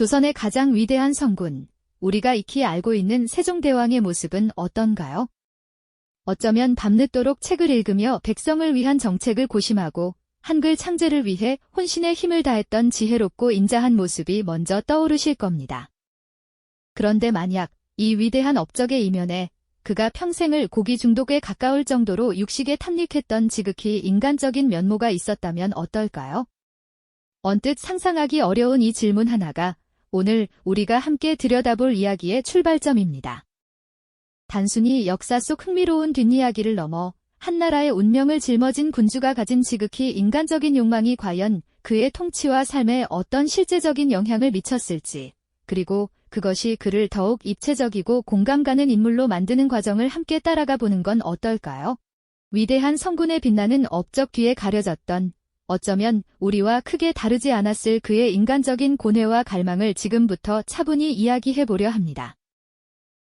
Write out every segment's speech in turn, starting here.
조선의 가장 위대한 성군, 우리가 익히 알고 있는 세종대왕의 모습은 어떤가요? 어쩌면 밤늦도록 책을 읽으며 백성을 위한 정책을 고심하고 한글 창제를 위해 혼신의 힘을 다했던 지혜롭고 인자한 모습이 먼저 떠오르실 겁니다. 그런데 만약 이 위대한 업적의 이면에 그가 평생을 고기 중독에 가까울 정도로 육식에 탐닉했던 지극히 인간적인 면모가 있었다면 어떨까요? 언뜻 상상하기 어려운 이 질문 하나가 오늘 우리가 함께 들여다볼 이야기의 출발점입니다. 단순히 역사 속 흥미로운 뒷이야기를 넘어 한나라의 운명을 짊어진 군주가 가진 지극히 인간적인 욕망이 과연 그의 통치와 삶에 어떤 실제적인 영향을 미쳤을지, 그리고 그것이 그를 더욱 입체적이고 공감 가는 인물로 만드는 과정을 함께 따라가 보는 건 어떨까요? 위대한 성군의 빛나는 업적 뒤에 가려졌던 어쩌면 우리와 크게 다르지 않았을 그의 인간적인 고뇌와 갈망을 지금부터 차분히 이야기해 보려 합니다.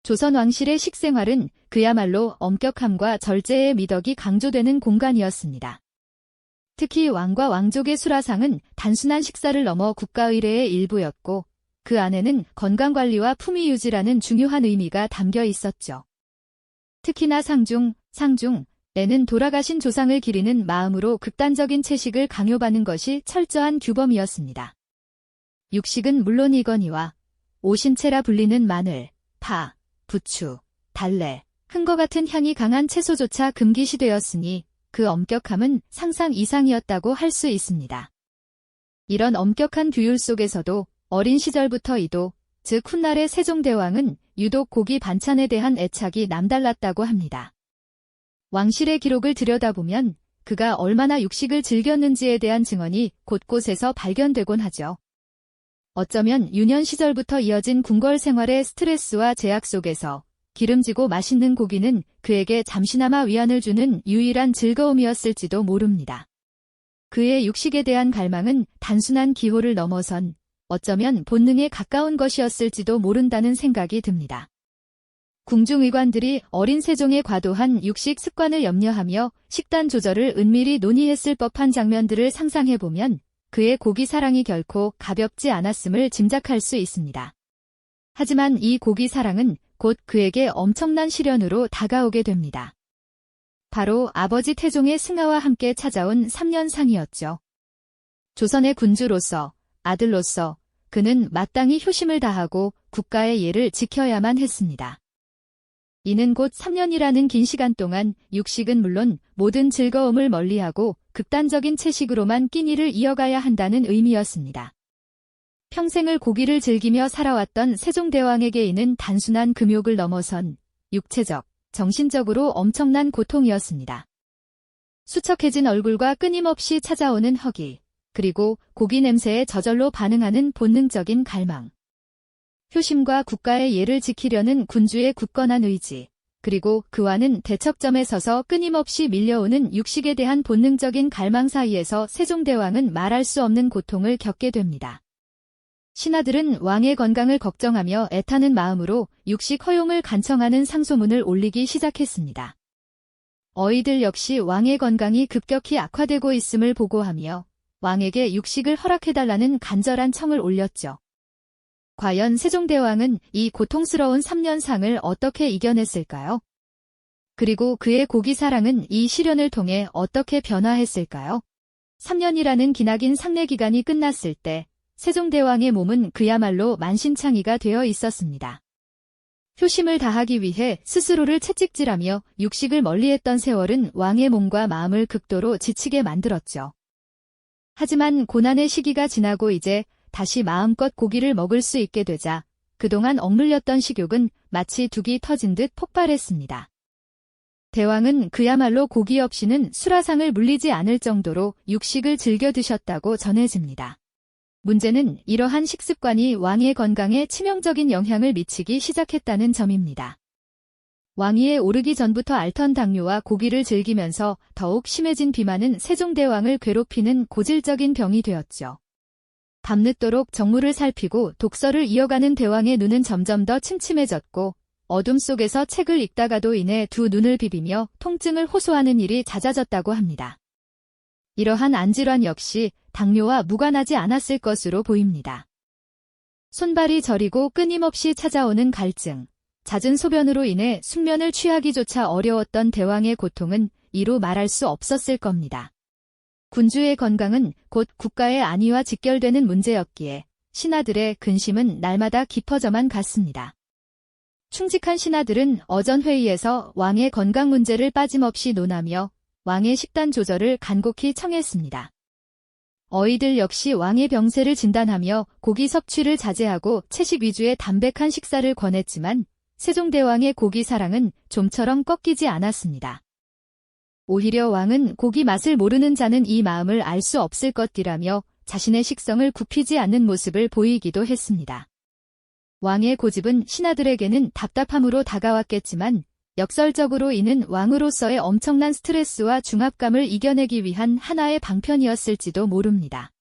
조선 왕실의 식생활은 그야말로 엄격함과 절제의 미덕이 강조되는 공간이었습니다. 특히 왕과 왕족의 수라상은 단순한 식사를 넘어 국가의례의 일부였고 그 안에는 건강관리와 품위 유지라는 중요한 의미가 담겨 있었죠. 특히나 상중, 상중, 에는 돌아가신 조상을 기리는 마음으로 극단적인 채식을 강요받는 것이 철저한 규범이었습니다. 육식은 물론이거니와 오신채라 불리는 마늘, 파, 부추, 달래, 흥거 같은 향이 강한 채소조차 금기시되었으니 그 엄격함은 상상 이상이었다고 할 수 있습니다. 이런 엄격한 규율 속에서도 어린 시절부터 이도, 즉 훗날의 세종대왕은 유독 고기 반찬에 대한 애착이 남달랐다고 합니다. 왕실의 기록을 들여다보면 그가 얼마나 육식을 즐겼는지에 대한 증언이 곳곳에서 발견되곤 하죠. 어쩌면 유년 시절부터 이어진 궁궐 생활의 스트레스와 제약 속에서 기름지고 맛있는 고기는 그에게 잠시나마 위안을 주는 유일한 즐거움이었을지도 모릅니다. 그의 육식에 대한 갈망은 단순한 기호를 넘어선 어쩌면 본능에 가까운 것이었을지도 모른다는 생각이 듭니다. 궁중의관들이 어린 세종의 과도한 육식 습관을 염려하며 식단 조절을 은밀히 논의했을 법한 장면들을 상상해보면 그의 고기 사랑이 결코 가볍지 않았음을 짐작할 수 있습니다. 하지만 이 고기 사랑은 곧 그에게 엄청난 시련으로 다가오게 됩니다. 바로 아버지 태종의 승하와 함께 찾아온 3년상이었죠. 조선의 군주로서, 아들로서 그는 마땅히 효심을 다하고 국가의 예를 지켜야만 했습니다. 이는 곧 3년이라는 긴 시간 동안 육식은 물론 모든 즐거움을 멀리하고 극단적인 채식으로만 끼니를 이어가야 한다는 의미였습니다. 평생을 고기를 즐기며 살아왔던 세종대왕에게 이는 단순한 금욕을 넘어선 육체적, 정신적으로 엄청난 고통이었습니다. 수척해진 얼굴과 끊임없이 찾아오는 허기, 그리고 고기 냄새에 저절로 반응하는 본능적인 갈망. 효심과 국가의 예를 지키려는 군주의 굳건한 의지, 그리고 그와는 대척점에 서서 끊임없이 밀려오는 육식에 대한 본능적인 갈망 사이에서 세종대왕은 말할 수 없는 고통을 겪게 됩니다. 신하들은 왕의 건강을 걱정하며 애타는 마음으로 육식 허용을 간청하는 상소문을 올리기 시작했습니다. 어이들 역시 왕의 건강이 급격히 악화되고 있음을 보고하며 왕에게 육식을 허락해달라는 간절한 청을 올렸죠. 과연 세종대왕은 이 고통스러운 3년상을 어떻게 이겨냈을까요? 그리고 그의 고기 사랑은 이 시련을 통해 어떻게 변화했을까요? 3년이라는 기나긴 상례 기간이 끝났을 때 세종대왕의 몸은 그야말로 만신창이가 되어 있었습니다. 효심을 다하기 위해 스스로를 채찍질하며 육식을 멀리했던 세월은 왕의 몸과 마음을 극도로 지치게 만들었죠. 하지만 고난의 시기가 지나고 이제 다시 마음껏 고기를 먹을 수 있게 되자 그동안 억눌렸던 식욕은 마치 둑이 터진 듯 폭발했습니다. 대왕은 그야말로 고기 없이는 수라상을 물리지 않을 정도로 육식을 즐겨 드셨다고 전해집니다. 문제는 이러한 식습관이 왕의 건강에 치명적인 영향을 미치기 시작했다는 점입니다. 왕위에 오르기 전부터 앓던 당뇨와 고기를 즐기면서 더욱 심해진 비만은 세종대왕을 괴롭히는 고질적인 병이 되었죠. 밤늦도록 정무를 살피고 독서를 이어가는 대왕의 눈은 점점 더 침침해졌고 어둠 속에서 책을 읽다가도 인해 두 눈을 비비며 통증을 호소하는 일이 잦아졌다고 합니다. 이러한 안질환 역시 당뇨와 무관하지 않았을 것으로 보입니다. 손발이 저리고 끊임없이 찾아오는 갈증, 잦은 소변으로 인해 숙면을 취하기조차 어려웠던 대왕의 고통은 이루 말할 수 없었을 겁니다. 군주의 건강은 곧 국가의 안위와 직결되는 문제였기에 신하들의 근심은 날마다 깊어져만 갔습니다. 충직한 신하들은 어전 회의에서 왕의 건강 문제를 빠짐없이 논하며 왕의 식단 조절을 간곡히 청했습니다. 어이들 역시 왕의 병세를 진단하며 고기 섭취를 자제하고 채식 위주의 담백한 식사를 권했지만 세종대왕의 고기 사랑은 좀처럼 꺾이지 않았습니다. 오히려 왕은 고기 맛을 모르는 자는 이 마음을 알 수 없을 것이라며 자신의 식성을 굽히지 않는 모습을 보이기도 했습니다. 왕의 고집은 신하들에게는 답답함으로 다가왔겠지만 역설적으로 이는 왕으로서의 엄청난 스트레스와 중압감을 이겨내기 위한 하나의 방편이었을지도 모릅니다.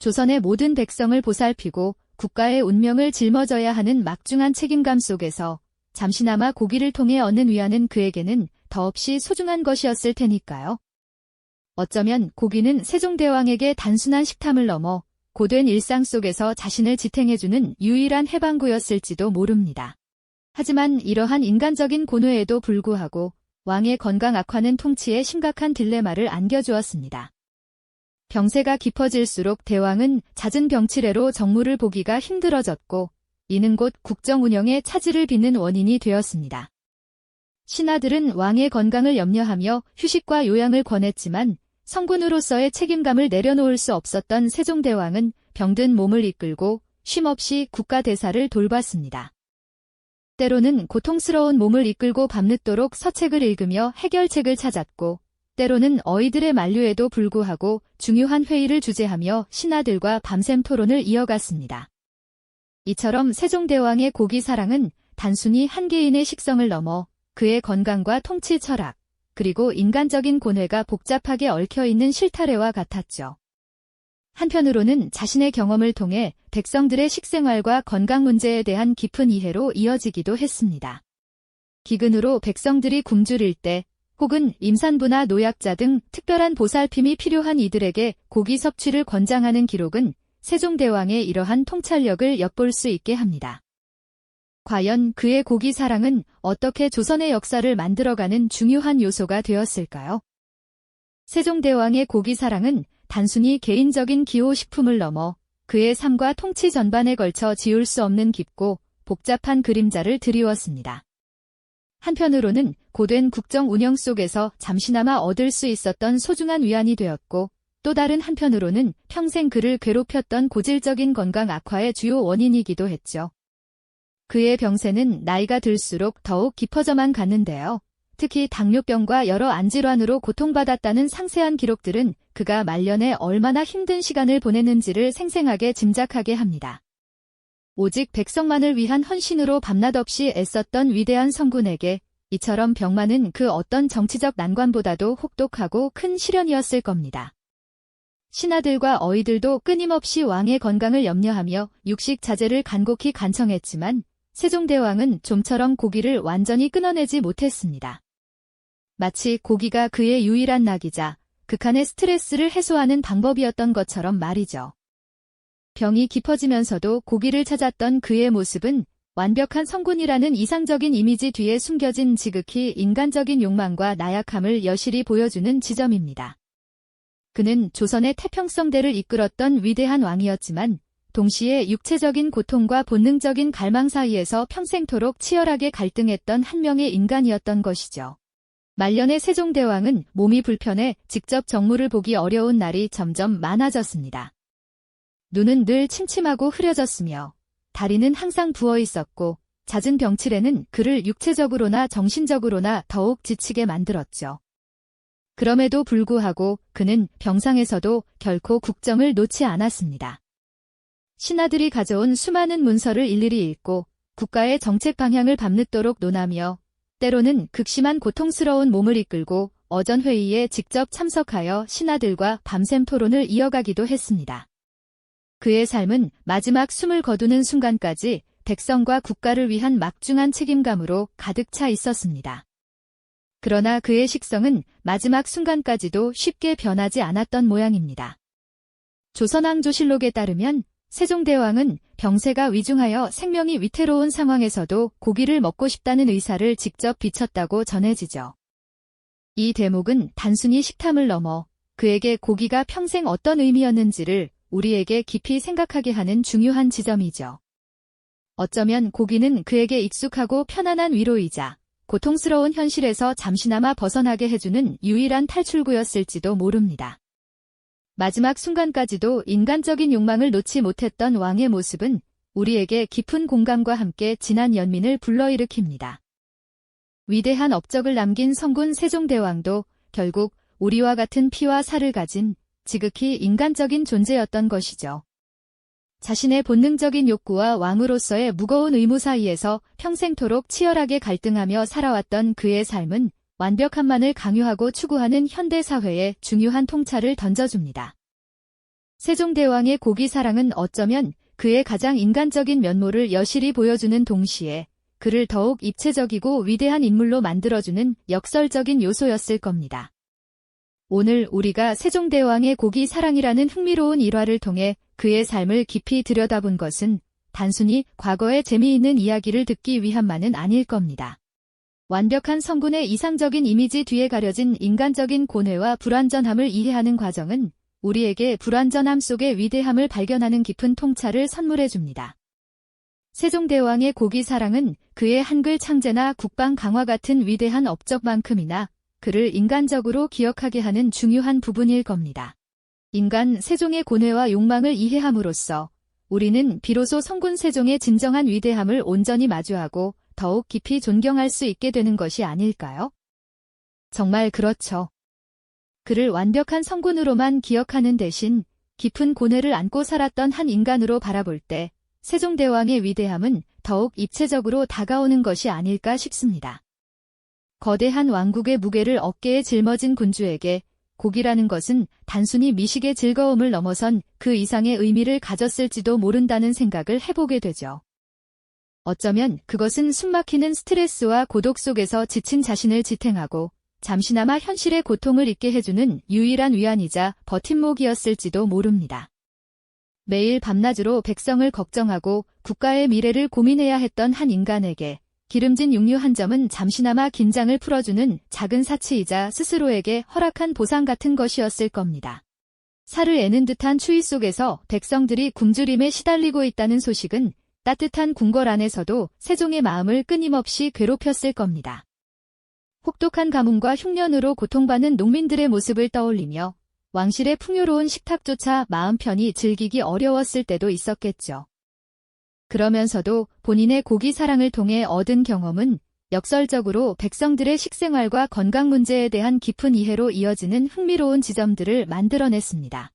조선의 모든 백성을 보살피고 국가의 운명을 짊어져야 하는 막중한 책임감 속에서 잠시나마 고기를 통해 얻는 위안은 그에게는 더없이 소중한 것이었을 테니까요. 어쩌면 고기는 세종대왕에게 단순한 식탐을 넘어 고된 일상 속에서 자신을 지탱해주는 유일한 해방구였을지도 모릅니다. 하지만 이러한 인간적인 고뇌에도 불구하고 왕의 건강 악화는 통치에 심각한 딜레마를 안겨주었습니다. 병세가 깊어질수록 대왕은 잦은 병치레로 정무를 보기가 힘들어졌고 이는 곧 국정 운영에 차질을 빚는 원인이 되었습니다. 신하들은 왕의 건강을 염려하며 휴식과 요양을 권했지만 성군으로서의 책임감을 내려놓을 수 없었던 세종대왕은 병든 몸을 이끌고 쉼없이 국가대사를 돌봤습니다. 때로는 고통스러운 몸을 이끌고 밤늦도록 서책을 읽으며 해결책을 찾았고 때로는 어이들의 만류에도 불구하고 중요한 회의를 주재하며 신하들과 밤샘 토론을 이어갔습니다. 이처럼 세종대왕의 고기 사랑은 단순히 한 개인의 식성을 넘어 그의 건강과 통치 철학, 그리고 인간적인 고뇌가 복잡하게 얽혀있는 실타래와 같았죠. 한편으로는 자신의 경험을 통해 백성들의 식생활과 건강 문제에 대한 깊은 이해로 이어지기도 했습니다. 기근으로 백성들이 굶주릴 때 혹은 임산부나 노약자 등 특별한 보살핌이 필요한 이들에게 고기 섭취를 권장하는 기록은 세종대왕의 이러한 통찰력을 엿볼 수 있게 합니다. 과연 그의 고기 사랑은 어떻게 조선의 역사를 만들어가는 중요한 요소가 되었을까요? 세종대왕의 고기 사랑은 단순히 개인적인 기호식품을 넘어 그의 삶과 통치 전반에 걸쳐 지울 수 없는 깊고 복잡한 그림자를 드리웠습니다. 한편으로는 고된 국정 운영 속에서 잠시나마 얻을 수 있었던 소중한 위안이 되었고 또 다른 한편으로는 평생 그를 괴롭혔던 고질적인 건강 악화의 주요 원인이기도 했죠. 그의 병세는 나이가 들수록 더욱 깊어져만 갔는데요. 특히 당뇨병과 여러 안질환으로 고통받았다는 상세한 기록들은 그가 말년에 얼마나 힘든 시간을 보냈는지를 생생하게 짐작하게 합니다. 오직 백성만을 위한 헌신으로 밤낮 없이 애썼던 위대한 성군에게 이처럼 병만은 그 어떤 정치적 난관보다도 혹독하고 큰 시련이었을 겁니다. 신하들과 어이들도 끊임없이 왕의 건강을 염려하며 육식 자제를 간곡히 간청했지만 세종대왕은 좀처럼 고기를 완전히 끊어내지 못했습니다. 마치 고기가 그의 유일한 낙이자 극한의 스트레스를 해소하는 방법이었던 것처럼 말이죠. 병이 깊어지면서도 고기를 찾았던 그의 모습은 완벽한 성군이라는 이상적인 이미지 뒤에 숨겨진 지극히 인간적인 욕망과 나약함을 여실히 보여주는 지점입니다. 그는 조선의 태평성대를 이끌었던 위대한 왕이었지만 동시에 육체적인 고통과 본능적인 갈망 사이에서 평생토록 치열하게 갈등했던 한 명의 인간이었던 것이죠. 말년의 세종대왕은 몸이 불편해 직접 정무를 보기 어려운 날이 점점 많아졌습니다. 눈은 늘 침침하고 흐려졌으며 다리는 항상 부어 있었고 잦은 병치레는 그를 육체적으로나 정신적으로나 더욱 지치게 만들었죠. 그럼에도 불구하고 그는 병상에서도 결코 국정을 놓지 않았습니다. 신하들이 가져온 수많은 문서를 일일이 읽고 국가의 정책 방향을 밤늦도록 논하며 때로는 극심한 고통스러운 몸을 이끌고 어전 회의에 직접 참석하여 신하들과 밤샘 토론을 이어가기도 했습니다. 그의 삶은 마지막 숨을 거두는 순간까지 백성과 국가를 위한 막중한 책임감으로 가득 차 있었습니다. 그러나 그의 식성은 마지막 순간까지도 쉽게 변하지 않았던 모양입니다. 조선왕조실록에 따르면 세종대왕은 병세가 위중하여 생명이 위태로운 상황에서도 고기를 먹고 싶다는 의사를 직접 비쳤다고 전해지죠. 이 대목은 단순히 식탐을 넘어 그에게 고기가 평생 어떤 의미였는지를 우리에게 깊이 생각하게 하는 중요한 지점이죠. 어쩌면 고기는 그에게 익숙하고 편안한 위로이자 고통스러운 현실에서 잠시나마 벗어나게 해주는 유일한 탈출구였을지도 모릅니다. 마지막 순간까지도 인간적인 욕망을 놓지 못했던 왕의 모습은 우리에게 깊은 공감과 함께 진한 연민을 불러일으킵니다. 위대한 업적을 남긴 성군 세종대왕도 결국 우리와 같은 피와 살을 가진 지극히 인간적인 존재였던 것이죠. 자신의 본능적인 욕구와 왕으로서의 무거운 의무 사이에서 평생토록 치열하게 갈등하며 살아왔던 그의 삶은 완벽함만을 강요하고 추구하는 현대 사회에 중요한 통찰을 던져줍니다. 세종대왕의 고기 사랑은 어쩌면 그의 가장 인간적인 면모를 여실히 보여주는 동시에 그를 더욱 입체적이고 위대한 인물로 만들어주는 역설적인 요소였을 겁니다. 오늘 우리가 세종대왕의 고기 사랑이라는 흥미로운 일화를 통해 그의 삶을 깊이 들여다본 것은 단순히 과거의 재미있는 이야기를 듣기 위함만은 아닐 겁니다. 완벽한 성군의 이상적인 이미지 뒤에 가려진 인간적인 고뇌와 불완전함을 이해하는 과정은 우리에게 불완전함 속의 위대함을 발견하는 깊은 통찰을 선물해 줍니다. 세종대왕의 고기 사랑은 그의 한글 창제나 국방 강화 같은 위대한 업적만큼이나 그를 인간적으로 기억하게 하는 중요한 부분일 겁니다. 인간 세종의 고뇌와 욕망을 이해함으로써 우리는 비로소 성군 세종의 진정한 위대함을 온전히 마주하고 더욱 깊이 존경할 수 있게 되는 것이 아닐까요? 정말 그렇죠. 그를 완벽한 성군으로만 기억하는 대신 깊은 고뇌를 안고 살았던 한 인간으로 바라볼 때 세종대왕의 위대함은 더욱 입체적으로 다가오는 것이 아닐까 싶습니다. 거대한 왕국의 무게를 어깨에 짊어진 군주에게 고기라는 것은 단순히 미식의 즐거움을 넘어선 그 이상의 의미를 가졌을지도 모른다는 생각을 해보게 되죠. 어쩌면 그것은 숨막히는 스트레스와 고독 속에서 지친 자신을 지탱하고 잠시나마 현실의 고통을 잊게 해주는 유일한 위안이자 버팀목이었을지도 모릅니다. 매일 밤낮으로 백성을 걱정하고 국가의 미래를 고민해야 했던 한 인간에게 기름진 육류 한 점은 잠시나마 긴장을 풀어주는 작은 사치이자 스스로에게 허락한 보상 같은 것이었을 겁니다. 살을 애는 듯한 추위 속에서 백성들이 굶주림에 시달리고 있다는 소식은 따뜻한 궁궐 안에서도 세종의 마음을 끊임없이 괴롭혔을 겁니다. 혹독한 가뭄과 흉년으로 고통받는 농민들의 모습을 떠올리며 왕실의 풍요로운 식탁조차 마음 편히 즐기기 어려웠을 때도 있었겠죠. 그러면서도 본인의 고기 사랑을 통해 얻은 경험은 역설적으로 백성들의 식생활과 건강 문제에 대한 깊은 이해로 이어지는 흥미로운 지점들을 만들어냈습니다.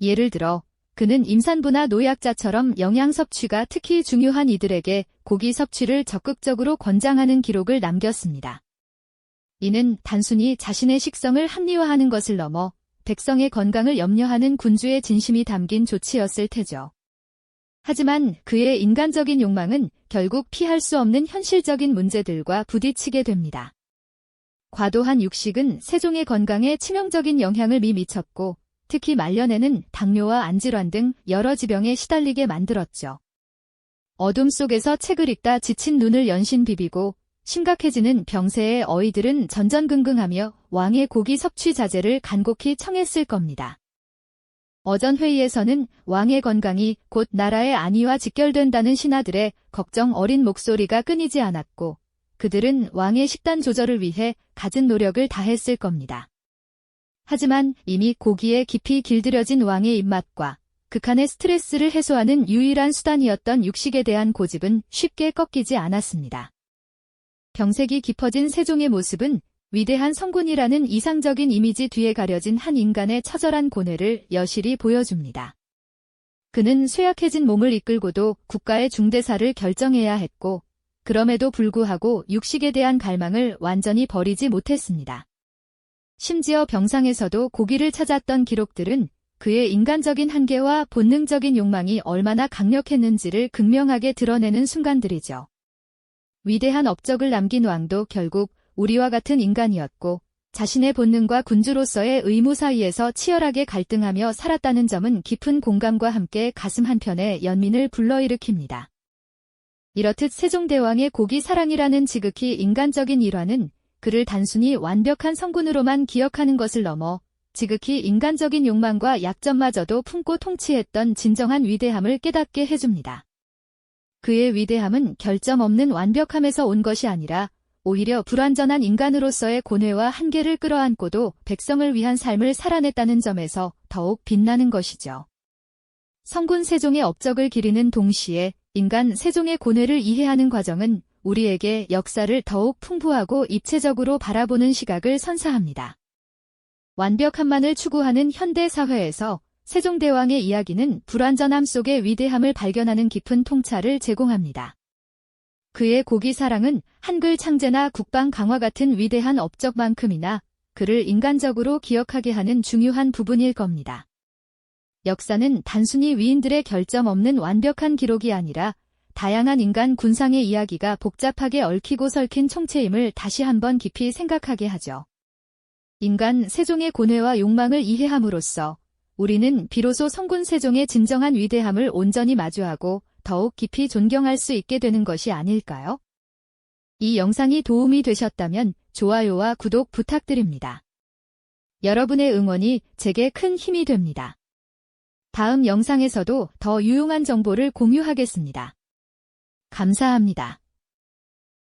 예를 들어 그는 임산부나 노약자처럼 영양 섭취가 특히 중요한 이들에게 고기 섭취를 적극적으로 권장하는 기록을 남겼습니다. 이는 단순히 자신의 식성을 합리화하는 것을 넘어 백성의 건강을 염려하는 군주의 진심이 담긴 조치였을 테죠. 하지만 그의 인간적인 욕망은 결국 피할 수 없는 현실적인 문제들과 부딪히게 됩니다. 과도한 육식은 세종의 건강에 치명적인 영향을 미쳤고 특히 말년에는 당뇨와 안질환 등 여러 지병에 시달리게 만들었죠. 어둠 속에서 책을 읽다 지친 눈을 연신 비비고 심각해지는 병세의 어이들은 전전긍긍하며 왕의 고기 섭취 자제를 간곡히 청했을 겁니다. 어전 회의에서는 왕의 건강이 곧 나라의 안위와 직결된다는 신하들의 걱정 어린 목소리가 끊이지 않았고 그들은 왕의 식단 조절을 위해 갖은 노력을 다했을 겁니다. 하지만 이미 고기에 깊이 길들여진 왕의 입맛과 극한의 스트레스를 해소하는 유일한 수단이었던 육식에 대한 고집은 쉽게 꺾이지 않았습니다. 병색이 깊어진 세종의 모습은 위대한 성군이라는 이상적인 이미지 뒤에 가려진 한 인간의 처절한 고뇌를 여실히 보여줍니다. 그는 쇠약해진 몸을 이끌고도 국가의 중대사를 결정해야 했고, 그럼에도 불구하고 육식에 대한 갈망을 완전히 버리지 못했습니다. 심지어 병상에서도 고기를 찾았던 기록들은 그의 인간적인 한계와 본능적인 욕망이 얼마나 강력했는지를 극명하게 드러내는 순간들이죠. 위대한 업적을 남긴 왕도 결국 우리와 같은 인간이었고 자신의 본능과 군주로서의 의무 사이에서 치열하게 갈등하며 살았다는 점은 깊은 공감과 함께 가슴 한편에 연민을 불러일으킵니다. 이렇듯 세종대왕의 고기 사랑이라는 지극히 인간적인 일화는 그를 단순히 완벽한 성군으로만 기억하는 것을 넘어 지극히 인간적인 욕망과 약점마저도 품고 통치했던 진정한 위대함을 깨닫게 해줍니다. 그의 위대함은 결점 없는 완벽함에서 온 것이 아니라 오히려 불완전한 인간으로서의 고뇌와 한계를 끌어안고도 백성을 위한 삶을 살아냈다는 점에서 더욱 빛나는 것이죠. 성군 세종의 업적을 기리는 동시에 인간 세종의 고뇌를 이해하는 과정은 우리에게 역사를 더욱 풍부하고 입체적으로 바라보는 시각을 선사합니다. 완벽함만을 추구하는 현대 사회에서 세종대왕의 이야기는 불완전함 속의 위대함을 발견하는 깊은 통찰을 제공합니다. 그의 고기 사랑은 한글 창제나 국방 강화 같은 위대한 업적만큼이나 그를 인간적으로 기억하게 하는 중요한 부분일 겁니다. 역사는 단순히 위인들의 결점 없는 완벽한 기록이 아니라 다양한 인간 군상의 이야기가 복잡하게 얽히고 설킨 총체임을 다시 한번 깊이 생각하게 하죠. 인간 세종의 고뇌와 욕망을 이해함으로써 우리는 비로소 성군 세종의 진정한 위대함을 온전히 마주하고 더욱 깊이 존경할 수 있게 되는 것이 아닐까요? 이 영상이 도움이 되셨다면 좋아요와 구독 부탁드립니다. 여러분의 응원이 제게 큰 힘이 됩니다. 다음 영상에서도 더 유용한 정보를 공유하겠습니다. 감사합니다.